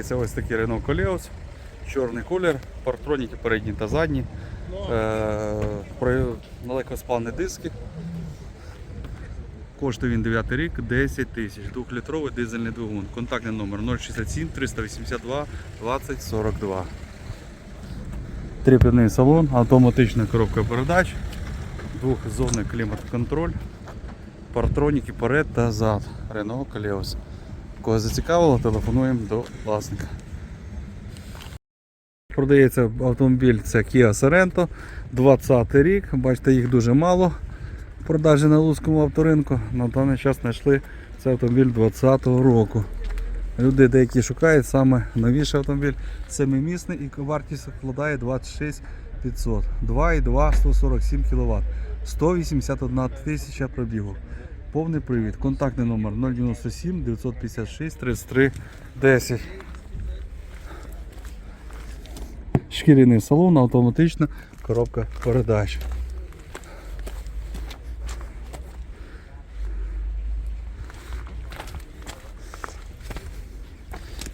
Це ось такий Renault Koleos, чорний колір, партроніки передні та задні, е, далекоспальні диски. Коштує він 9 рік, 10 тисяч. Двохлітровий дизельний двигун. Контактний номер 067 382 20 42. Тріп'яний салон, автоматична коробка передач, двохзонний клімат-контроль, партроніки перед та зад. Renault Koleos. Кого зацікавило, телефонуємо до власника. Продається автомобіль, це Kia Sorento, 20 рік. Бачите, їх дуже мало в продажі на Луцькому авторинку. На даний час знайшли цей автомобіль 20-го року. Люди деякі шукають саме новіший автомобіль, семимісний і вартість складає 26 500. 2,2 147 кВт. 181 тисяча пробігу. Повний привід. Контактний номер 097 956 33 10. Шкіряний салон, автоматична коробка передач.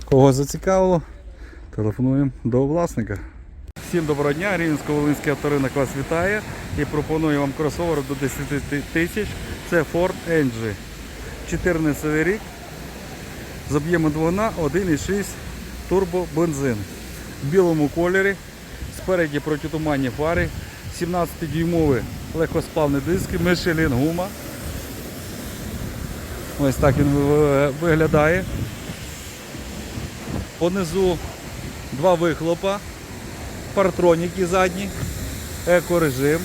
Кого зацікавило, телефонуємо до власника. Всім доброго дня, Рівненсько-Волинський авторинок вас вітає і пропоную вам кросовер до 10 тисяч. Це Ford Angel. 14 рік. З об'ємом двигуна 1,6 турбо бензин. В білому кольорі. Спереді протитуманні фари. 17-дюймові легкосплавні диски, Michelin гума. Ось так він виглядає. Понизу два вихлопа, партроніки задні, екорежим.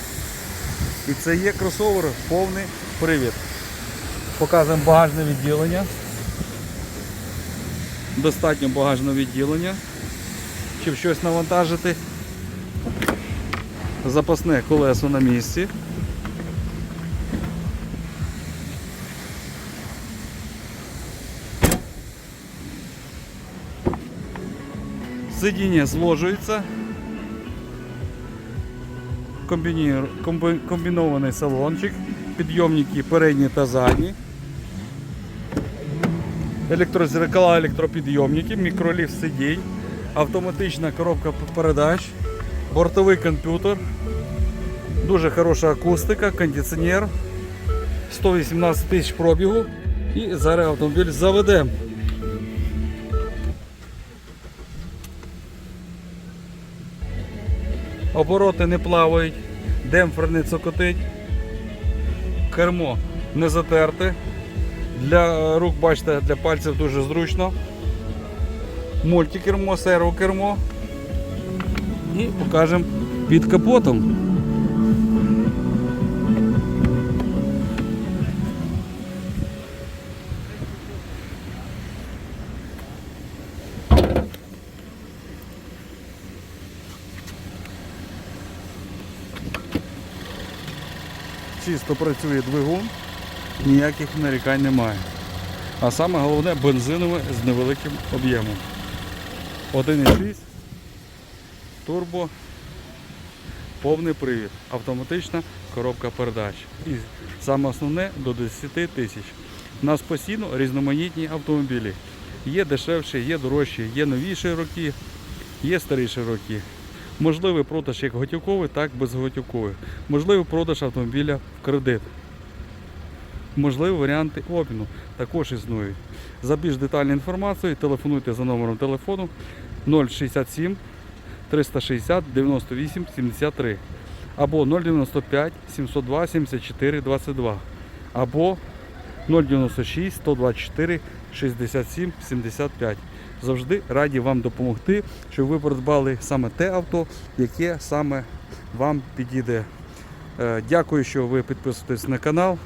І це є кросовер повний привід. Показуємо багажне відділення. Достатньо багажного відділення. Щоб щось навантажити. Запасне колесо на місці. Сидіння зложується. Комбінований салончик, підйомники передні та задні. Електрозеркала, електропідйомники, мікроліфт сидінь, автоматична коробка передач, бортовий комп'ютер, дуже хороша акустика, кондиціонер, 118 тисяч пробігу і зараз автомобіль заведемо. Обороти не плавають, демпфер не цокотить, кермо не затерте. Для рук, бачите, для пальців дуже зручно. Мультикермо, сервокермо. І покажемо під капотом. Чисто працює двигун, ніяких нарікань немає. А саме головне бензинове з невеликим об'ємом. 1,6 турбо, повний привід, автоматична коробка передач. І саме основне до 10 тисяч. У нас постійно різноманітні автомобілі. Є дешевші, є дорожчі, є новіші роки, є старіші роки. Можливий продаж як готівковий, так і безготівковий. Можливий продаж автомобіля в кредит. Можливі варіанти обміну також існують. За більш детальною інформацією телефонуйте за номером телефону 067 360 98 73 або 095 702 74 22 або 096 124 67 75. Завжди раді вам допомогти, щоб ви придбали саме те авто, яке саме вам підійде. Е, Дякую, що ви підписуєтесь на канал.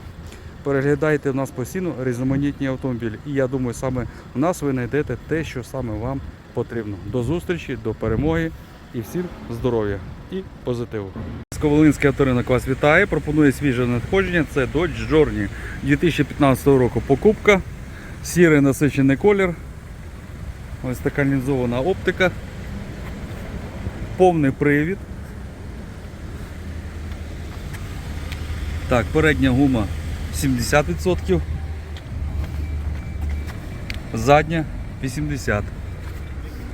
Переглядайте в нас постійно різноманітні автомобілі. І я думаю, саме у нас ви знайдете те, що саме вам потрібно. До зустрічі, до перемоги і всім здоров'я і позитиву. Сковолинський авторинок вас вітає. Пропонує свіже надходження. Це Dodge Journey 2015 року покупка. Сірий насичений колір. Ось така лінзована оптика. Повний привід. Так, передня гума 70%. Задня 80%.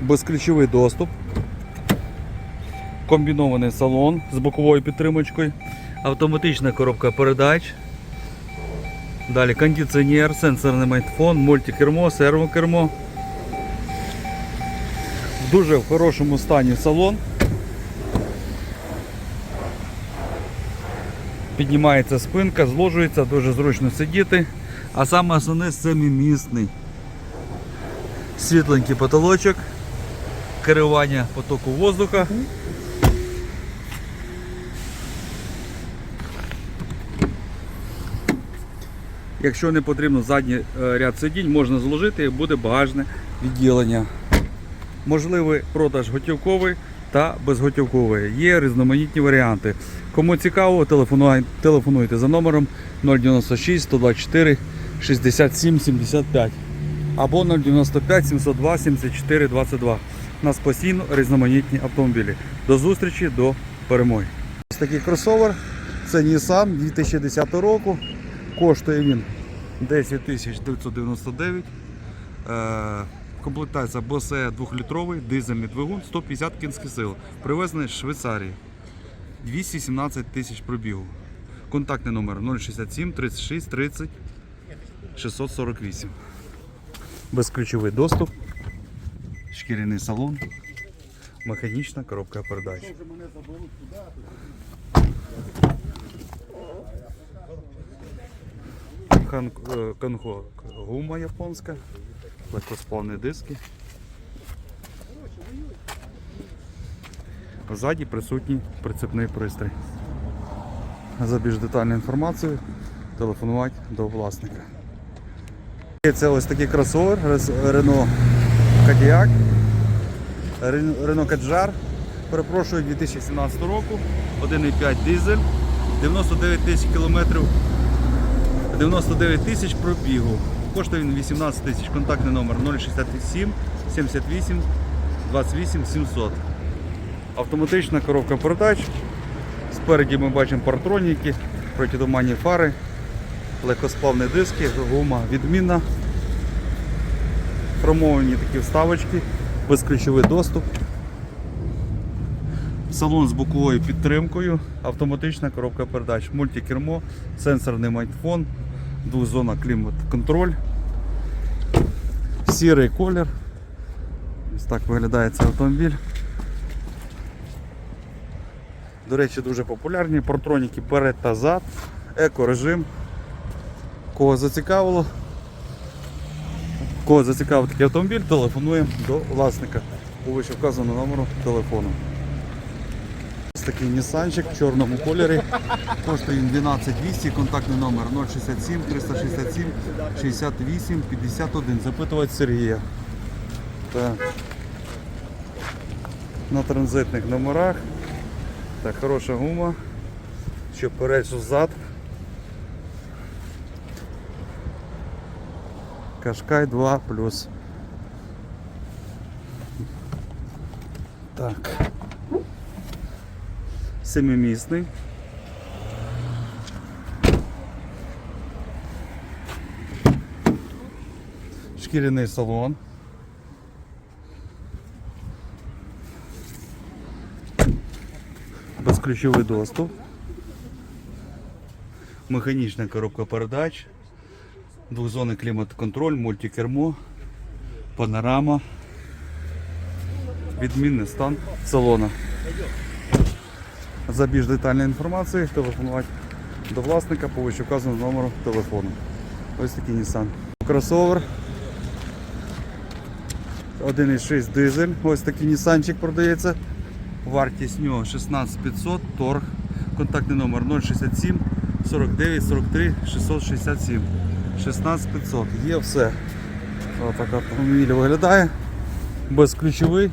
безключовий доступ, комбінований салон з боковою підтримочкою, автоматична коробка передач. Далі кондиціонер, сенсорний майтфон, мультикермо, сервокермо. Дуже в хорошому стані салон. Піднімається спинка, зложується, дуже зручно сидіти. А саме основне семимісний. Світленький потолочок, керування потоку воздуха. Якщо не потрібно задній е, ряд сидінь, можна зложити і буде багажне відділення. Можливий продаж готівковий та безготівковий. Є різноманітні варіанти. Кому цікаво, телефонуйте за номером 096 124 67 75 або 095 702 74 22. У нас постійно різноманітні автомобілі. До зустрічі, до перемоги. Ось такий кросовер. Це Nissan 2010 року. Коштує він 10 тисяч 999. Комплектація BSE 2-літровий, дизельний двигун, 150 кінських сил. Привезений з Швейцарії. 217 тисяч пробігу. Контактний номер 067 36 30 648. Безключовий доступ, шкіряний салон, механічна коробка передач. Е, Конго гума японська, легкосплавні диски. Ззаді присутній прицепний пристрій. За більш детальною інформацією телефонувати до власника. Це ось такий кросовер Renault Kodiaq, Renault Kadjar, перепрошую, 2017 року, 1,5 дизель, 99 тисяч кілометрів 99 тисяч пробігу. Коштує він 18 тисяч. Контактний номер 067 78 28 700. Автоматична коробка передач. Спереді ми бачимо партроніки, протитуманні фари, легкосплавні диски, гума відмінна. Хромовані такі вставочки, безключовий доступ. Салон з боковою підтримкою, автоматична коробка передач, мультикермо, сенсорний майтфон, двозона клімат-контроль, сірий колір. Ось так виглядає цей автомобіль. До речі, дуже популярні партроніки перед та зад, екорежим. Кого зацікавило, кого зацікавив такий автомобіль, телефонуємо до власника по вище вказаному номеру телефону. Такий Нісанчик в чорному кольорі. Коштує він 12200, контактний номер 067 367 68 51. Запитувати Сергія. Так. На транзитних номерах. Так, хороша гума. Що вперед, що. Кашкай 2 плюс. Так. Семимісний. Шкіряний салон. Безключовий доступ. Механічна коробка передач. Двохзонний клімат-контроль, мультикермо, панорама. Відмінний стан салона. За більш детальною інформацією телефонувати до власника по вище вказаному номеру телефону. Ось такий Nissan. Кросовер. 1,6 дизель. Ось такий Нісанчик продається. Вартість нього 16500, торг. Контактний номер 067 49 43 667. 16500. Є все. Отак автомобіль виглядає. Безключовий.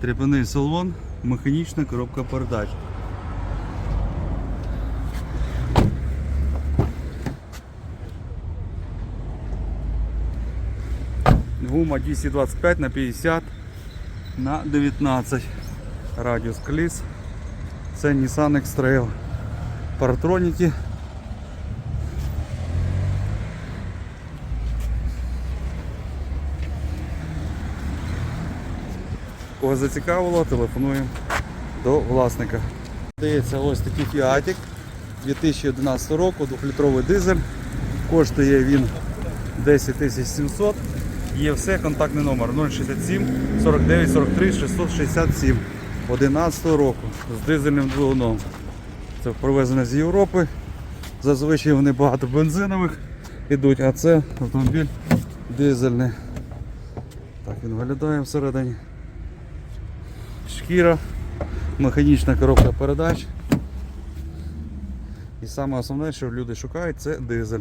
Трепаний салон, механічна коробка передач. Гума DC25 на 50 на 19. Радіус коліс. Це Nissan X-Trail. Паратроніки. Кого зацікавило, телефонуємо до власника. Дається ось такий фіатик 2011 року, 2-літровий дизель. Коштує він 10 700. Є все, контактний номер 067 49 43 667 11 року з дизельним двигуном. Це привезено з Європи. Зазвичай вони багато бензинових йдуть, а це автомобіль дизельний. Так він виглядає всередині. Шкіра, механічна коробка передач. І саме основне, що люди шукають, це дизель.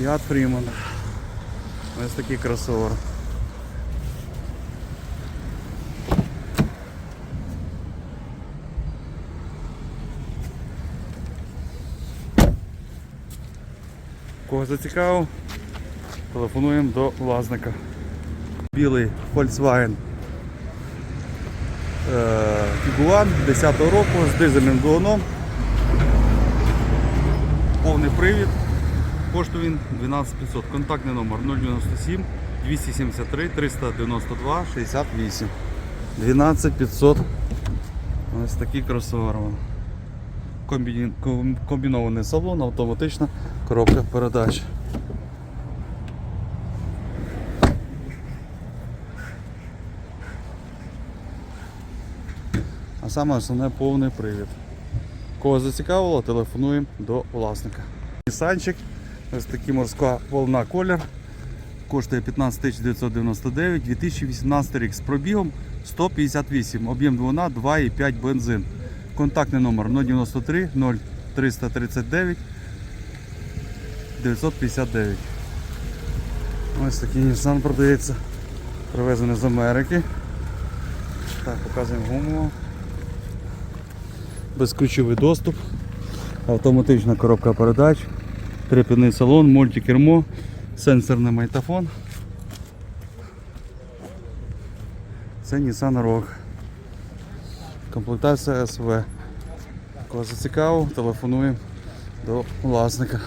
Fiat Freeman. Ось такий кросовер. Кого зацікавив, телефонуємо до власника. Білий Volkswagen е, Tiguan 10 року з дизельним двигуном. Повний привід. Коштує він 12500. Контактний номер 097 273 392 68. 12500. Ось такий кросовер. Комбіні- Комбінований салон, автоматична коробка передач. А саме основне повний привід. Кого зацікавило, телефонуємо до власника. Нісанчик, ось такий морська волна колір. Коштує 15 999, 2018 рік з пробігом 158, об'єм двигуна 2,5 бензин. Контактний номер 093 0339 959. Ось такий Nissan продається. Привезений з Америки. Так, показуємо гуму. Безключовий доступ, автоматична коробка передач, треп'яний салон, мультикермо, сенсорний майтафон. Це Nissan Rogue. Комплектація СВ. Кого зацікавив, телефонуємо до власника.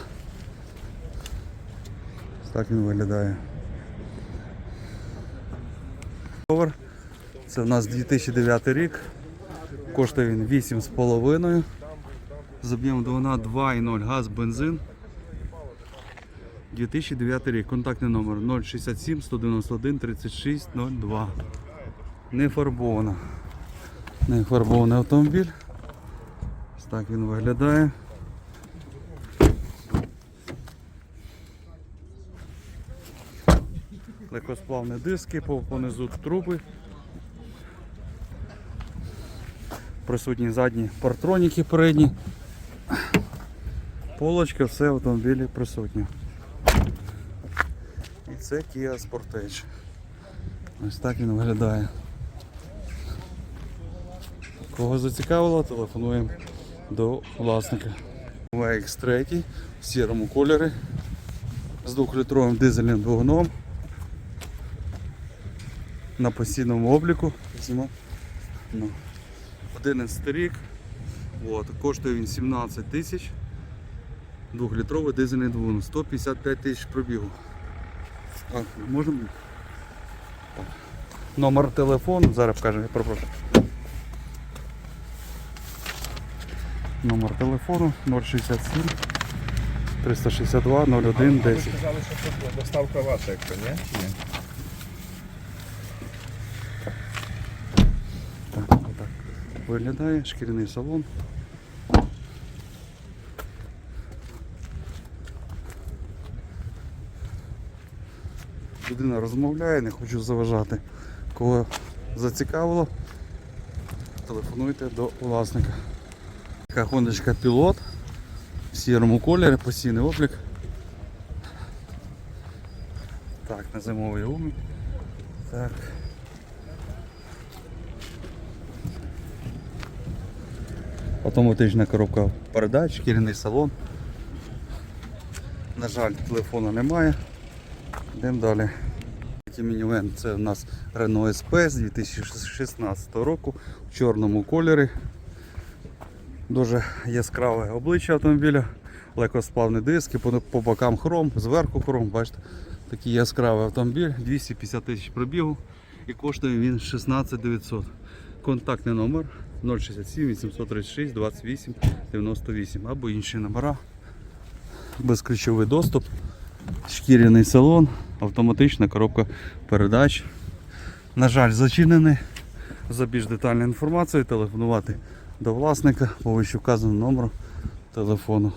Так він виглядає. Це в нас 2009 рік. Коштує він 8,5. З об'ємом двигуна 2,0 газ, бензин. 2009 рік. Контактний номер 067 191 36 02. Не фарбовано. Не фарбований автомобіль. Ось так він виглядає. Легкосплавні диски, по- понизу труби. Присутні задні партроніки передні. Полочка, все в автомобілі присутнє. І це Kia Sportage. Ось так він виглядає. Кого зацікавило, телефонуємо до власника. X3 в сірому кольорі з 2-літровим дизельним двигуном на постійному обліку. Ну, 11 рік. От, коштує він 17 тисяч. Двохлітровий дизельний двигун, 155 тисяч пробігу. А, можемо? Номер телефону, зараз покажемо, я перепрошую. Номер телефону 067 362 01 Ви сказали, що тут доставка ваша, якщо ні? Ні. Так, отак. Виглядає шкіряний салон. Людина розмовляє, не хочу заважати. Кого зацікавило, телефонуйте до власника. Така хондочка пілот в сірому кольорі, постійний облік. Так, на зимовій гумі. Так. Автоматична коробка передач, шкіряний салон. На жаль, телефону немає. Йдемо далі. Мінівен це у нас Renault SP з 2016 року в чорному кольорі. Дуже яскраве обличчя автомобіля. легкосплавні диски, по, по бокам хром, зверху хром, бачите, такий яскравий автомобіль, 250 тисяч пробігу і коштує він 16 900. Контактний номер 067 836 28 98 або інші номера. Безключовий доступ, шкіряний салон, автоматична коробка передач. На жаль, зачинений. За більш детальною інформацією телефонувати до власника по вище вказаному номеру телефону.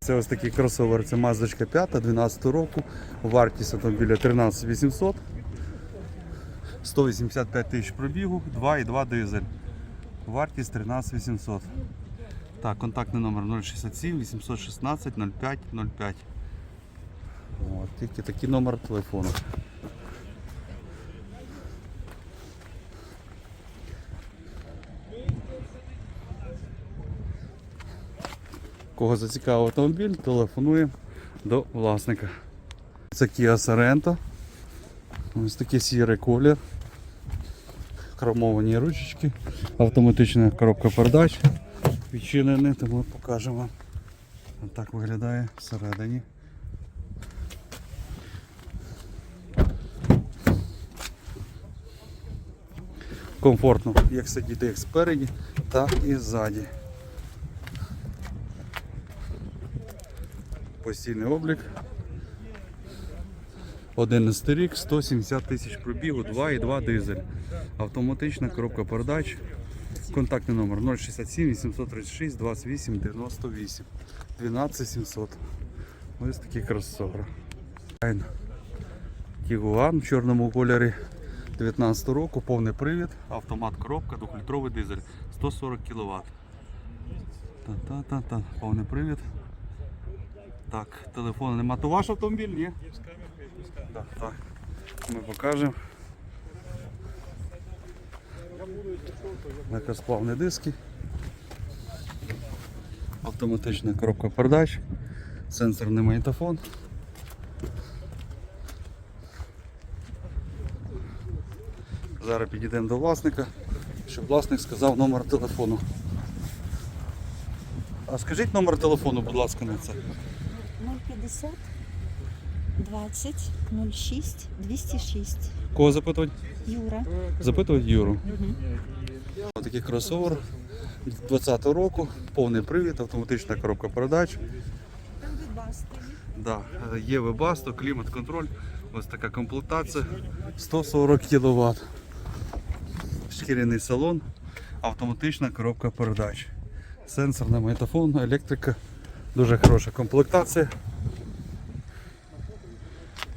Це ось такий кросовер, це Mazda 5 12 року. Вартість автомобіля 13 800. 185 тисяч пробігу, 2,2 дизель. Вартість 13 800. Так, контактний номер 067 816 05 05. От, тільки такий номер телефону. Кого зацікавив автомобіль, телефонуємо до власника. Це Kia Sorento. Ось такий сірий колір. Хромовані ручечки, автоматична коробка передач відчинений, тому покажемо вам. Так виглядає всередині. Комфортно, як сидіти як спереді, так і ззаді. Постійний облік. 11 рік, 170 тисяч пробігу, 2,2 дизель. Автоматична коробка передач. Контактний номер 067 836 28 98 12 700. Ось такий кросовер. Тігуан в чорному кольорі 19 року, повний привід, автомат коробка, 2-літровий дизель, 140 кВт. Та-та-та-та, повний привід. Так, телефон нема. То ваш автомобіль, ні? Так, так. Ми покажемо. Легкосплавні диски. Автоматична коробка передач, сенсорний магнітофон. Зараз підійдемо до власника, щоб власник сказав номер телефону. А скажіть номер телефону, будь ласка, на це. 050 20 06 206. Кого запитувати? Юра. Запитувати Юру. Ось Такий кросовер 20-го року, повний привід, автоматична коробка передач. Да, є вебасто, клімат-контроль, ось така комплектація, 140 кВт. Шкіряний салон, автоматична коробка передач. Сенсорний магнітофон, електрика, дуже хороша комплектація.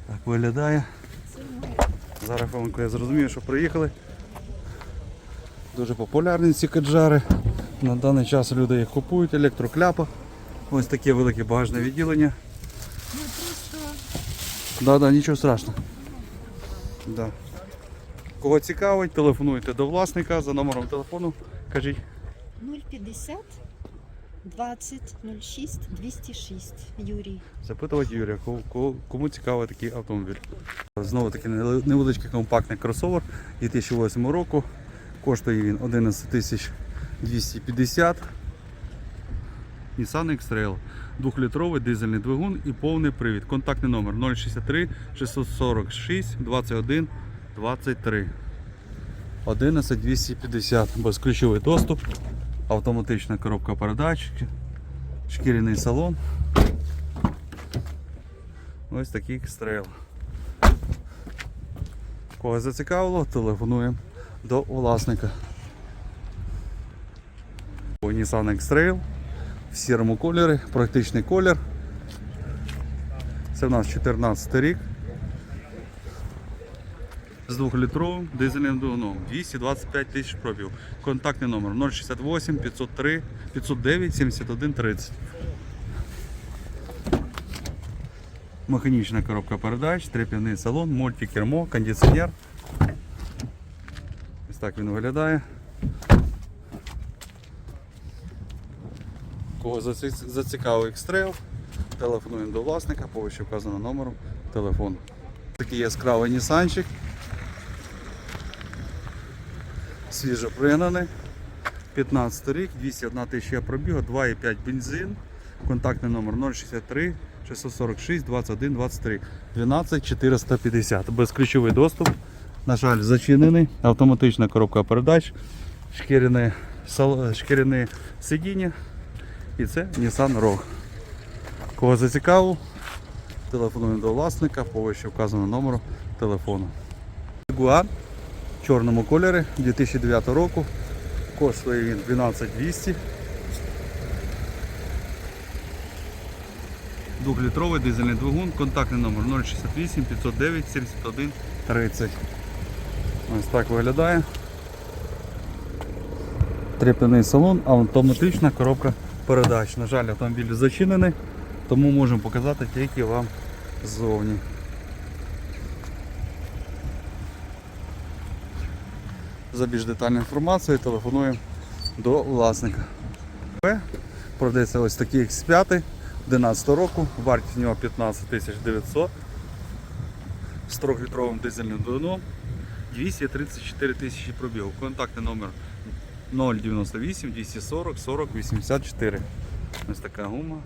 Так виглядає. Зараз хвилинку я зрозумію, що приїхали. Дуже популярні ці каджари. На даний час люди їх купують, електрокляпа. Ось таке велике багажне відділення. Да, да, нічого страшного. Да. Кого цікавить, телефонуйте до власника за номером телефону. Кажіть. 050 20 06 206. Юрій. Запитувати Юрія, кому цікавий такий автомобіль. Знову таки невеличкий компактний кросовер 2008 року. Коштує він 11 250. Nissan X-Trail. Двохлітровий дизельний двигун і повний привід. Контактний номер 063 646 21 23. 11 250. Безключовий доступ. Автоматична коробка передач. Шкіряний салон. Ось такий X-Trail. Кого зацікавило, телефонуємо до власника. Nissan X-Trail в сірому кольорі, практичний колір. Це в нас 14 рік. З 2-літровим дизельним двигуном. 225 тисяч пробів. Контактний номер 068 503 509 71 30. Механічна коробка передач, треп'яний салон, мультикермо, кондиціонер. Ось так він виглядає. Кого зацікавив X-Trail, телефонуємо до власника по вище вказаному номеру телефону. Такий яскравий Нісанчик. Свіжо пригнаний. 15 рік, 201 тисяча пробігу, 2,5 бензин. Контактний номер 063 646 21 23 12 450. Безключовий доступ. На жаль, зачинений. Автоматична коробка передач, шкіряне, сал- шкіряне сидіння. І це Nissan Rogue. Кого зацікавив, телефонуємо до власника по вище номеру телефону. Jaguar чорному кольорі 2009 року. Коштує він 12200. Двохлітровий дизельний двигун, контактний номер 068 509 71 30. Ось так виглядає. Трепляний салон, автоматична коробка передач. На жаль, автомобіль зачинений, тому можемо показати тільки вам ззовні. За більш детальною інформацією телефонуємо до власника. Продається ось такий X5 11 року, вартість нього 15 900 з 3-літровим дизельним двигуном, 234 тисячі пробігу. Контактний номер 098 240 40 84. Ось така гума.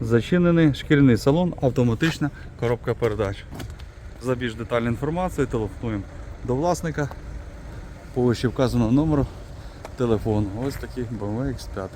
Зачинений шкіряний салон, автоматична коробка передач. За більш детальною інформацію телефонуємо до власника по вище вказаного номеру телефону. Ось такий BMW X5.